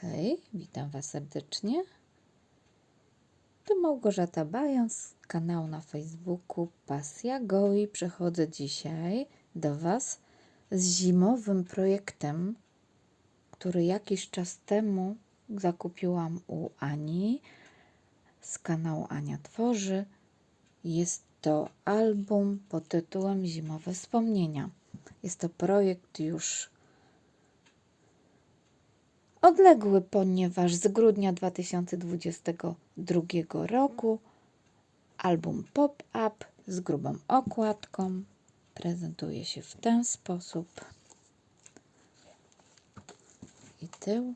Hej, witam Was serdecznie. Tu Małgorzata Bajan z kanału na Facebooku Pasja Goi. Przychodzę dzisiaj do Was z zimowym projektem, który jakiś czas temu zakupiłam u Ani z kanału Ania Tworzy. Jest to album pod tytułem Zimowe Wspomnienia. Jest to projekt już odległy, ponieważ z grudnia 2022 roku album Pop-Up z grubą okładką prezentuje się w ten sposób. I tył.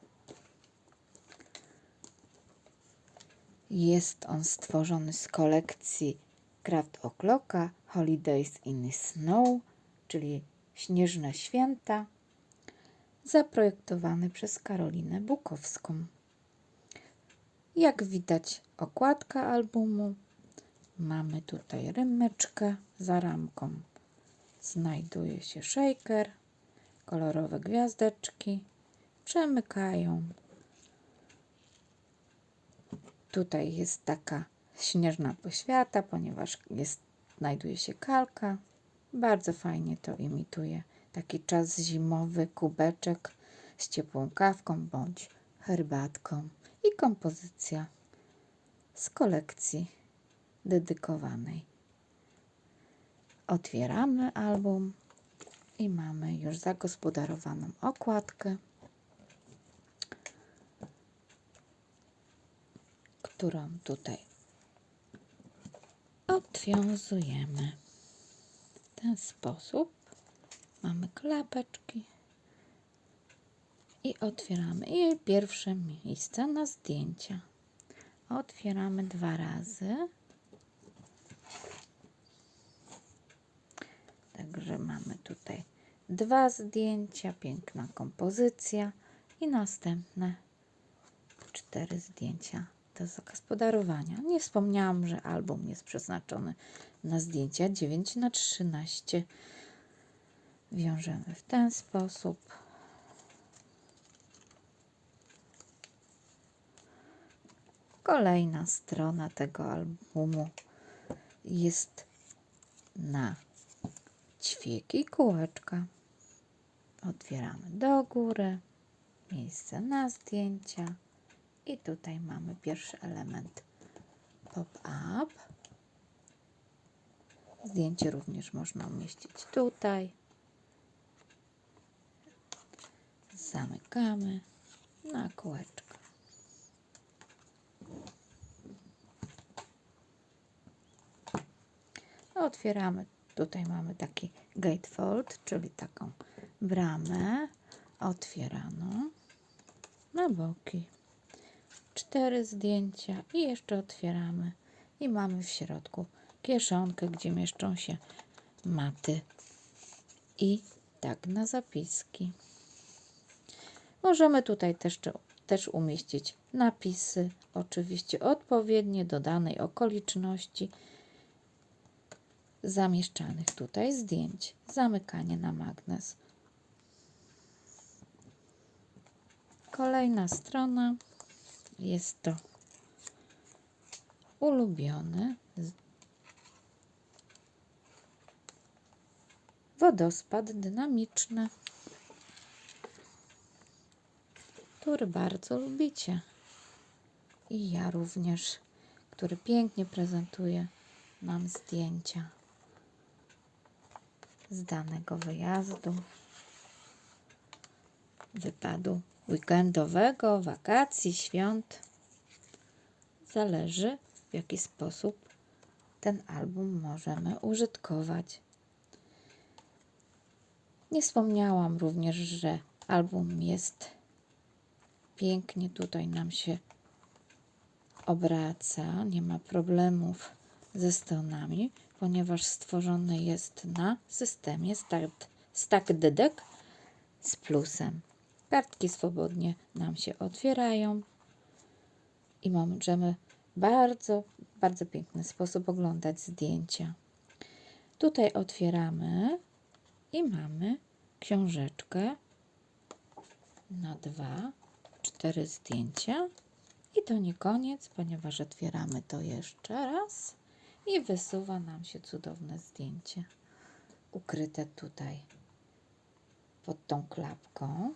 Jest on stworzony z kolekcji Craft O'Clocka Holidays in Snow, czyli Śnieżne Święta zaprojektowany przez Karolinę Bukowską. Jak widać, okładka albumu. Mamy tutaj rymeczkę za ramką. Znajduje się shaker, kolorowe gwiazdeczki przemykają. Tutaj jest taka śnieżna poświata, ponieważ jest, znajduje się kalka. Bardzo fajnie to imituje taki czas zimowy, kubeczek z ciepłą kawką bądź herbatką i kompozycja z kolekcji dedykowanej. Otwieramy album i mamy już zagospodarowaną okładkę, którą tutaj odwiązujemy w ten sposób. Mamy klapeczki i otwieramy. I pierwsze miejsce na zdjęcia. Otwieramy dwa razy. Także mamy tutaj dwa zdjęcia, piękna kompozycja i następne cztery zdjęcia do zagospodarowania. Nie wspomniałam, że album jest przeznaczony na zdjęcia 9 na 13 wiążemy w ten sposób. Kolejna strona tego albumu jest na ćwieki kółeczka. Otwieramy do góry, miejsce na zdjęcia i tutaj mamy pierwszy element pop-up. Zdjęcie również można umieścić tutaj. Zamykamy na kółeczko. Otwieramy, tutaj mamy taki gatefold, czyli taką bramę otwieraną na boki. Cztery zdjęcia i jeszcze otwieramy i mamy w środku kieszonkę, gdzie mieszczą się maty i tak na zapiski. Możemy tutaj też, też umieścić napisy, oczywiście odpowiednie do danej okoliczności zamieszczanych tutaj zdjęć. Zamykanie na magnes. Kolejna strona jest to ulubiony wodospad dynamiczny. Który bardzo lubicie. I ja również, który pięknie prezentuje nam zdjęcia z danego wyjazdu, wypadu weekendowego, wakacji, świąt. Zależy, w jaki sposób ten album możemy użytkować. Nie wspomniałam również, że album jest pięknie tutaj nam się obraca, nie ma problemów ze stronami, ponieważ stworzony jest na systemie Stack, stack Dedek z plusem. Kartki swobodnie nam się otwierają i możemy bardzo, bardzo piękny sposób oglądać zdjęcia. Tutaj otwieramy i mamy książeczkę na dwa cztery zdjęcia. I to nie koniec, ponieważ otwieramy to jeszcze raz i wysuwa nam się cudowne zdjęcie ukryte tutaj pod tą klapką.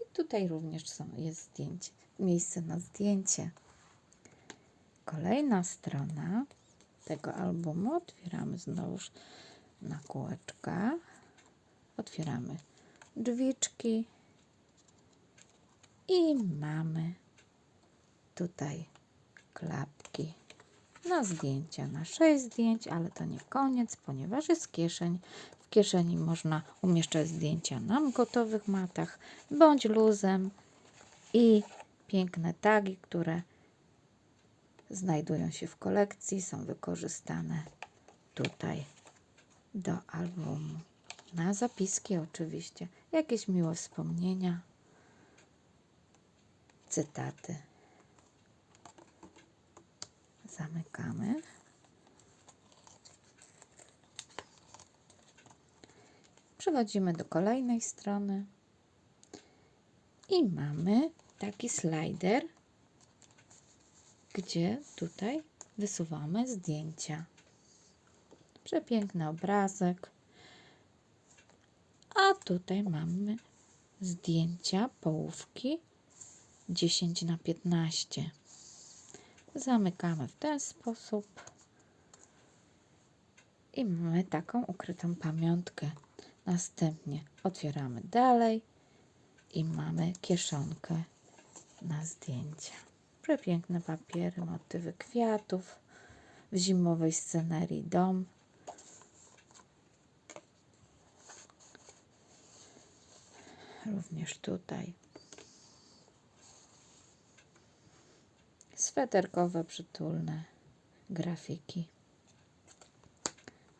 I tutaj również są, jest zdjęcie, miejsce na zdjęcie. Kolejna strona tego albumu otwieramy znowuż na kółeczka. Otwieramy drzwiczki i mamy tutaj klapki na zdjęcia, na 6 zdjęć, ale to nie koniec, ponieważ jest kieszeń. W kieszeni można umieszczać zdjęcia na gotowych matach bądź luzem i piękne tagi, które znajdują się w kolekcji, są wykorzystane tutaj do albumu. Na zapiski oczywiście, jakieś miłe wspomnienia, cytaty. Zamykamy. Przechodzimy do kolejnej strony i mamy taki slider, gdzie tutaj wysuwamy zdjęcia. Przepiękny obrazek. A tutaj mamy zdjęcia połówki 10 na 15. Zamykamy w ten sposób i mamy taką ukrytą pamiątkę. Następnie otwieramy dalej i mamy kieszonkę na zdjęcia. Przepiękne papiery, motywy kwiatów, w zimowej scenerii dom. Również tutaj sweterkowe, przytulne grafiki.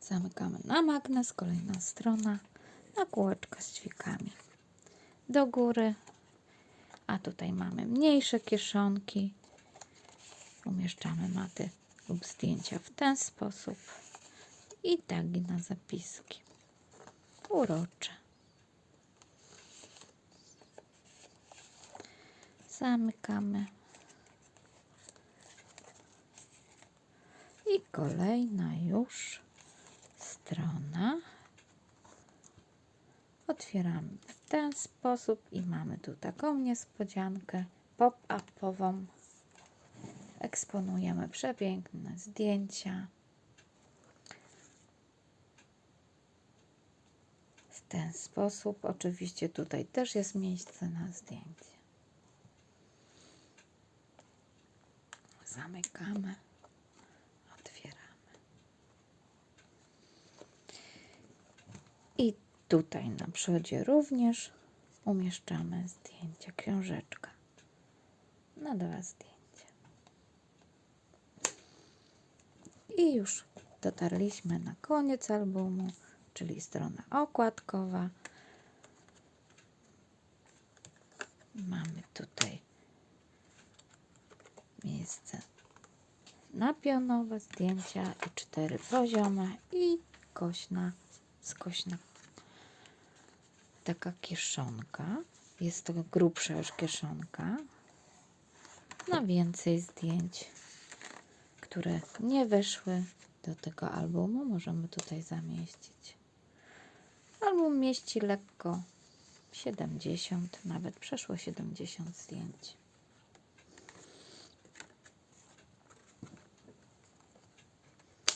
Zamykamy na magnes, kolejna strona, na kółeczka z dźwigami. Do góry, a tutaj mamy mniejsze kieszonki. Umieszczamy maty lub zdjęcia w ten sposób i tagi na zapiski. Urocze. Zamykamy. I kolejna już strona. Otwieramy w ten sposób i mamy tu taką niespodziankę pop-upową. Eksponujemy przepiękne zdjęcia. W ten sposób. Oczywiście tutaj też jest miejsce na zdjęcie. Zamykamy. Otwieramy. I tutaj na przodzie również umieszczamy zdjęcia, książeczka na dwa zdjęcia. I już dotarliśmy na koniec albumu, czyli strona okładkowa. Mamy tutaj miejsce na pionowe zdjęcia i cztery poziome i kośna, skośna taka kieszonka. Jest to grubsza już kieszonka na więcej zdjęć, które nie weszły do tego albumu. Możemy tutaj zamieścić. Album mieści lekko 70, nawet przeszło 70 zdjęć.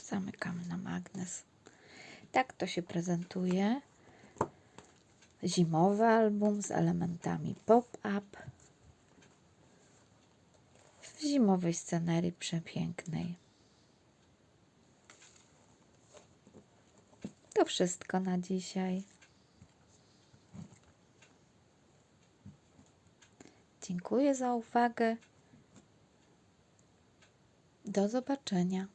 Zamykamy na magnes. Tak to się prezentuje. Zimowy album z elementami pop-up w zimowej scenerii przepięknej. To wszystko na dzisiaj. Dziękuję za uwagę. Do zobaczenia.